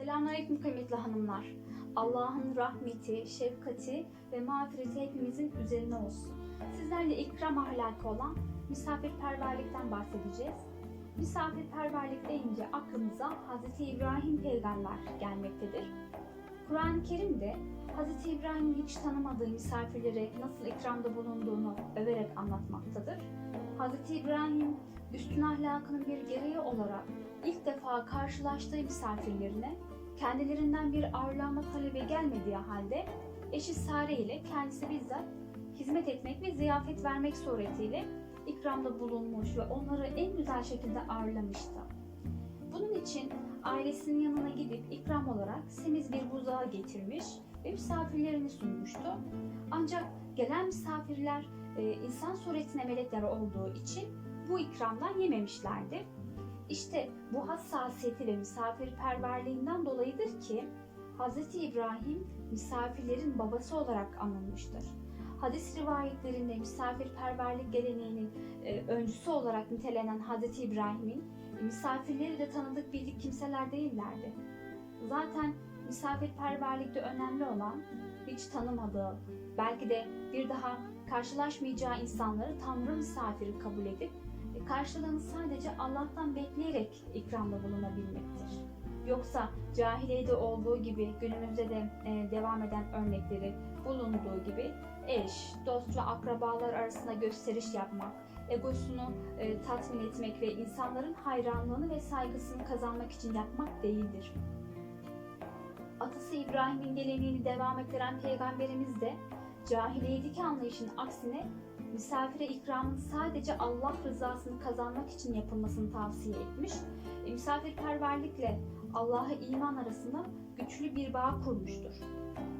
Selamünaleyküm kıymetli hanımlar. Allah'ın rahmeti, şefkati ve mağfireti hepimizin üzerine olsun. Sizlerle ikram ahlakı olan misafirperverlikten bahsedeceğiz. Misafirperverlik deyince aklımıza Hz. İbrahim peygamber gelmektedir. Kur'an-ı Kerim'de Hz. İbrahim'in hiç tanımadığı misafirlere nasıl ikramda bulunduğunu överek anlatmaktadır. Hz. İbrahim üstün ahlakının bir gereği olarak ilk defa karşılaştığı misafirlerine kendilerinden bir ağırlanma talebi gelmediği halde eşi Sare ile kendisi bizzat hizmet etmek ve ziyafet vermek suretiyle ikramda bulunmuş ve onları en güzel şekilde ağırlamıştı. Bunun için ailesinin yanına gidip ikram olarak semiz bir buzağı getirmiş ve misafirlerini sunmuştu. Ancak gelen misafirler e, insan suretine melekler olduğu için bu ikramdan yememişlerdi. İşte bu hassasiyeti ve misafirperverliğinden dolayıdır ki Hz. İbrahim misafirlerin babası olarak anılmıştır. Hadis rivayetlerinde misafirperverlik geleneğinin e, öncüsü olarak nitelenen Hz. İbrahim'in misafirleri de tanıdık bildik kimseler değillerdi. Zaten misafirperverlikte önemli olan hiç tanımadığı, belki de bir daha karşılaşmayacağı insanları Tanrı misafiri kabul edip e, karşılığını sadece Allah'tan bekleyerek ikramda bulunabilmektir. Yoksa cahiliyede olduğu gibi günümüzde de e, devam eden örnekleri bulunduğu gibi eş, dost ve akrabalar arasında gösteriş yapmak, egosunu e, tatmin etmek ve insanların hayranlığını ve saygısını kazanmak için yapmak değildir. Atası İbrahim'in geleneğini devam ettiren peygamberimiz de cahiliyedeki anlayışın aksine misafire ikramın sadece Allah rızasını kazanmak için yapılmasını tavsiye etmiş. E, misafirperverlikle Allah'a iman arasında güçlü bir bağ kurmuştur.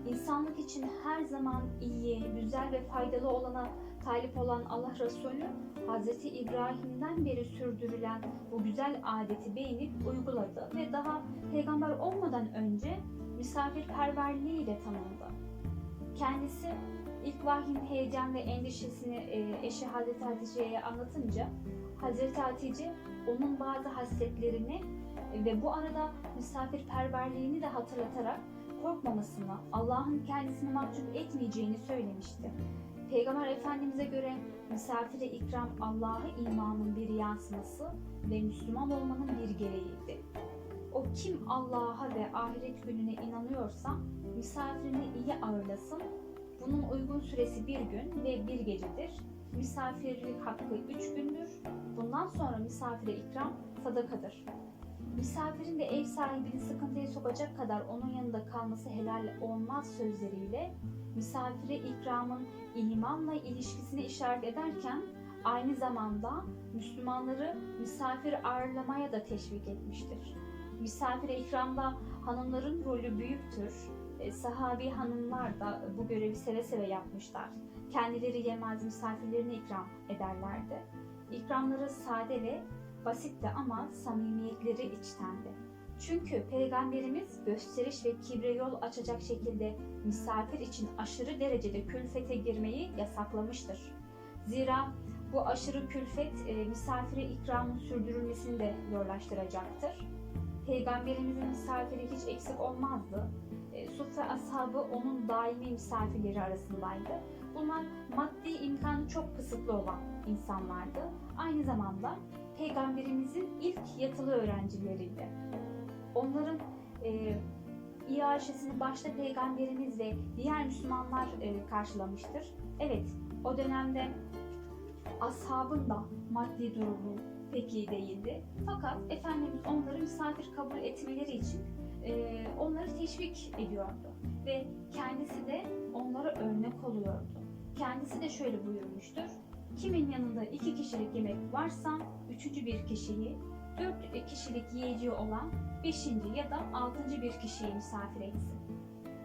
İnsanlık için her zaman iyi, güzel ve faydalı olana talip olan Allah Resulü Hz. İbrahim'den beri sürdürülen bu güzel adeti beğenip uyguladı ve daha peygamber olmadan önce misafirperverliğiyle tanındı. Kendisi ilk vahyin heyecan ve endişesini e, eşi Hazreti Hatice'ye anlatınca Hazreti Hatice onun bazı hasletlerini ve bu arada misafirperverliğini de hatırlatarak korkmamasını, Allah'ın kendisini mahcup etmeyeceğini söylemişti. Peygamber Efendimiz'e göre misafire ikram Allah'a imanın bir yansıması ve Müslüman olmanın bir gereğiydi. O kim Allah'a ve ahiret gününe inanıyorsa misafirini iyi ağırlasın. Bunun uygun süresi bir gün ve bir gecedir. Misafirlik hakkı üç gündür. Bundan sonra misafire ikram sadakadır. Misafirin de ev sahibini sıkıntıya sokacak kadar onun yanında kalması helal olmaz sözleriyle misafire ikramın imanla ilişkisini işaret ederken aynı zamanda Müslümanları misafir ağırlamaya da teşvik etmiştir. Misafire ikramda hanımların rolü büyüktür. E, sahabi hanımlar da bu görevi seve seve yapmışlar. Kendileri yemez misafirlerine ikram ederlerdi. İkramları sade ve basitti ama samimiyetleri içtendi. Çünkü Peygamberimiz gösteriş ve kibre yol açacak şekilde misafir için aşırı derecede külfete girmeyi yasaklamıştır. Zira bu aşırı külfet e, misafire ikramın sürdürülmesini de zorlaştıracaktır. Peygamberimizin misafiri hiç eksik olmazdı. Suffe ashabı onun daimi misafirleri arasındaydı. Bunlar maddi imkanı çok kısıtlı olan insanlardı. Aynı zamanda Peygamberimizin ilk yatılı öğrencileriydi. Onların e, iaşesini başta Peygamberimiz ve diğer Müslümanlar e, karşılamıştır. Evet, o dönemde ashabın da maddi durumu pek iyi değildi. Fakat Efendimiz onları misafir kabul etmeleri için e, onları teşvik ediyordu. Ve kendisi de onlara örnek oluyordu. Kendisi de şöyle buyurmuştur. Kimin yanında iki kişilik yemek varsa üçüncü bir kişiyi, dört kişilik yiyeceği olan beşinci ya da altıncı bir kişiyi misafir etsin.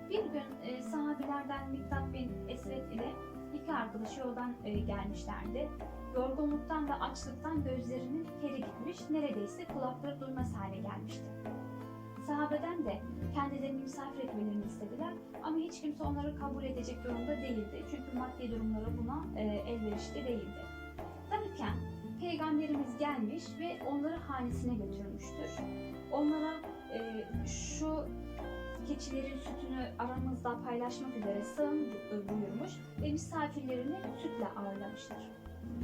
Bir gün e, sahabilerden Miktat bin Esvet ile iki arkadaşı yoldan e, gelmişlerdi. Yorgunluktan ve açlıktan gözlerinin peri gitmiş, neredeyse kulakları duymaz hale gelmişti. Sahabeden de kendilerini misafir etmelerini istediler ama hiç kimse onları kabul edecek durumda değildi. Çünkü maddi durumları buna e, elverişli değildi. Derken Peygamberimiz gelmiş ve onları hanesine götürmüştür. Onlara e, şu keçilerin sütünü aramızda paylaşmak üzere sığın buyurmuş ve misafirlerini sütle ağırlamıştır.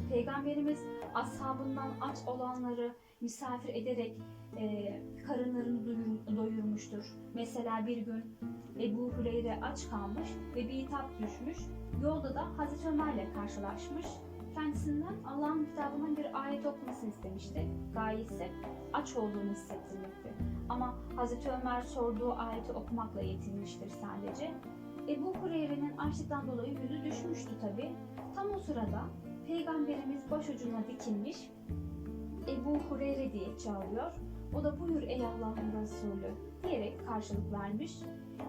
Peygamberimiz ashabından aç olanları misafir ederek e, karınlarını doyur- doyurmuştur. Mesela bir gün Ebu Hureyre aç kalmış ve bir hitap düşmüş. Yolda da Hazreti Ömer'le karşılaşmış. Kendisinden Allah'ın kitabından bir ayet okumasını istemişti. Gayesi aç olduğunu hissettirmekti. Ama Hazreti Ömer sorduğu ayeti okumakla yetinmiştir sadece. Ebu Hureyre'nin açlıktan dolayı yüzü düşmüştü tabi. Tam o sırada Peygamberimiz başucuna dikilmiş Ebu Hureyre diye çağırıyor. O da buyur ey Allah'ın Resulü diyerek karşılık vermiş.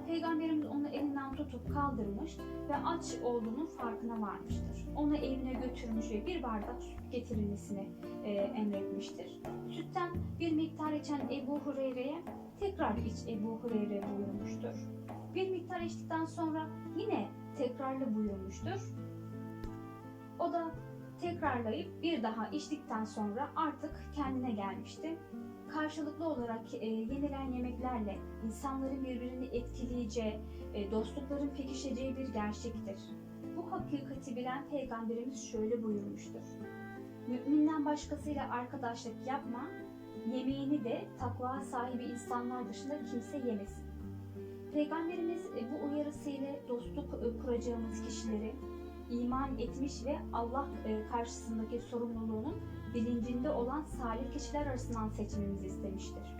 Peygamberimiz onu elinden tutup kaldırmış ve aç olduğunun farkına varmıştır. Onu evine götürmüş ve bir bardak süt getirilmesini e, emretmiştir. Sütten bir miktar içen Ebu Hureyre'ye tekrar iç Ebu Hureyre buyurmuştur. Bir miktar içtikten sonra yine tekrarlı buyurmuştur. O da tekrarlayıp bir daha içtikten sonra artık kendine gelmişti. Karşılıklı olarak e, yenilen yemeklerle insanların birbirini etkileyeceği, e, dostlukların pekişeceği bir gerçektir. Bu hakikati bilen Peygamberimiz şöyle buyurmuştur. Müminden başkasıyla arkadaşlık yapma, yemeğini de takva sahibi insanlar dışında kimse yemesin. Peygamberimiz e, bu uyarısıyla dostluk e, kuracağımız kişileri iman etmiş ve Allah e, karşısındaki sorumluluğunun bilincinde olan salih kişiler arasından seçmemizi istemiştir.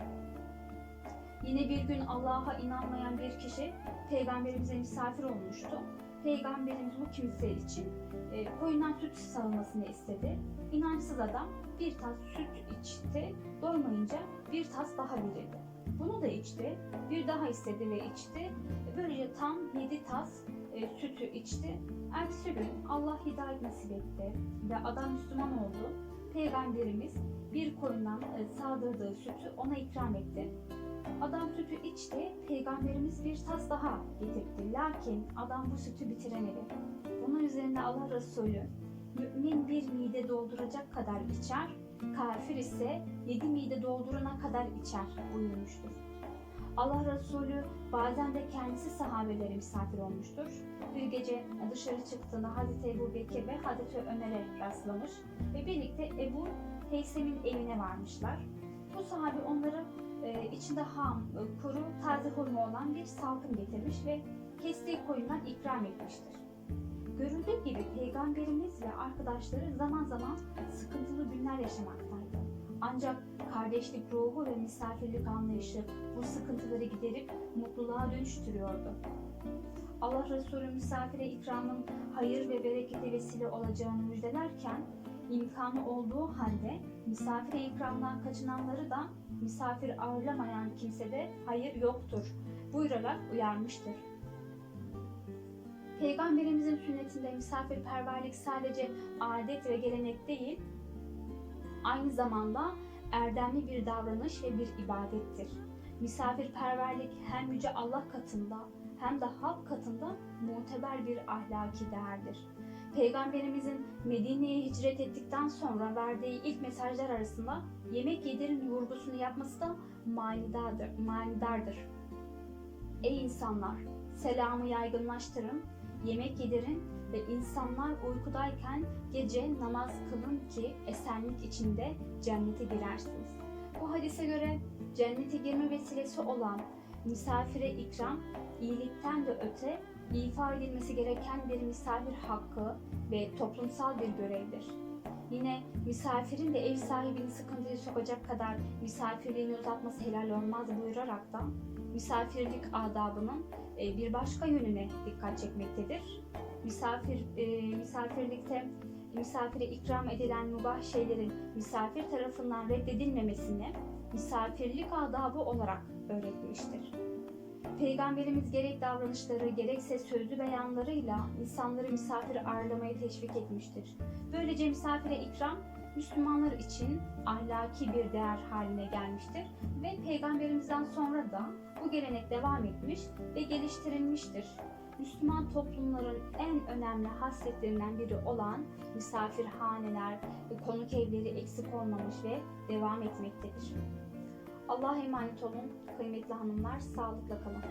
Yine bir gün Allah'a inanmayan bir kişi peygamberimize misafir olmuştu. Peygamberimiz bu kimse için e, koyundan süt sağılmasını istedi. İnançsız adam bir tas süt içti, doymayınca bir tas daha verildi. Bunu da içti, bir daha istedi ve içti. Böylece tam yedi tas e, sütü içti. Ertesi gün Allah hidayet nasip etti ve adam Müslüman oldu. Peygamberimiz bir koyundan e, sağdırdığı sütü ona ikram etti. Adam sütü içti, peygamberimiz bir tas daha getirdi. Lakin adam bu sütü bitiremedi. Bunun üzerine Allah Resulü, mümin bir mide dolduracak kadar içer, kafir ise yedi mide doldurana kadar içer buyurmuştur. Allah Resulü bazen de kendisi sahabelere misafir olmuştur. Bir gece dışarı çıktığında Hazreti Ebu Bekir ve Hazreti Ömer'e rastlamış ve birlikte Ebu Heysem'in evine varmışlar. Bu sahabe onları e, içinde ham, e, kuru, taze hurma olan bir salkım getirmiş ve kestiği koyundan ikram etmiştir. Görüldüğü gibi Peygamberimiz ve arkadaşları zaman zaman sıkıntılı günler yaşamaktaydı. Ancak kardeşlik ruhu ve misafirlik anlayışı bu sıkıntıları giderip mutluluğa dönüştürüyordu. Allah Resulü misafire ikramın hayır ve berekete vesile olacağını müjdelerken imkanı olduğu halde misafire ikramdan kaçınanları da misafir ağırlamayan kimsede hayır yoktur buyurarak uyarmıştır. Peygamberimizin sünnetinde misafirperverlik sadece adet ve gelenek değil, aynı zamanda erdemli bir davranış ve bir ibadettir. Misafirperverlik hem yüce Allah katında hem de halk katında muteber bir ahlaki değerdir. Peygamberimizin Medine'ye hicret ettikten sonra verdiği ilk mesajlar arasında yemek yedirin vurgusunu yapması da manidardır. manidardır. Ey insanlar! Selamı yaygınlaştırın, yemek yedirin ve insanlar uykudayken gece namaz kılın ki esenlik içinde cennete girersiniz. Bu hadise göre cennete girme vesilesi olan misafire ikram, iyilikten de öte ifa edilmesi gereken bir misafir hakkı ve toplumsal bir görevdir. Yine misafirin de ev sahibini sıkıntıya sokacak kadar misafirliğini uzatması helal olmaz buyurarak da misafirlik adabının e, bir başka yönüne dikkat çekmektedir. Misafir e, misafirlikte misafire ikram edilen mübah şeylerin misafir tarafından reddedilmemesini misafirlik adabı olarak öğretmiştir. Peygamberimiz gerek davranışları gerekse sözlü beyanlarıyla insanları misafir ağırlamaya teşvik etmiştir. Böylece misafire ikram Müslümanlar için ahlaki bir değer haline gelmiştir ve Peygamberimizden sonra da bu gelenek devam etmiş ve geliştirilmiştir. Müslüman toplumların en önemli hasletlerinden biri olan misafirhaneler, konuk evleri eksik olmamış ve devam etmektedir. Allah'a emanet olun kıymetli hanımlar, sağlıkla kalın.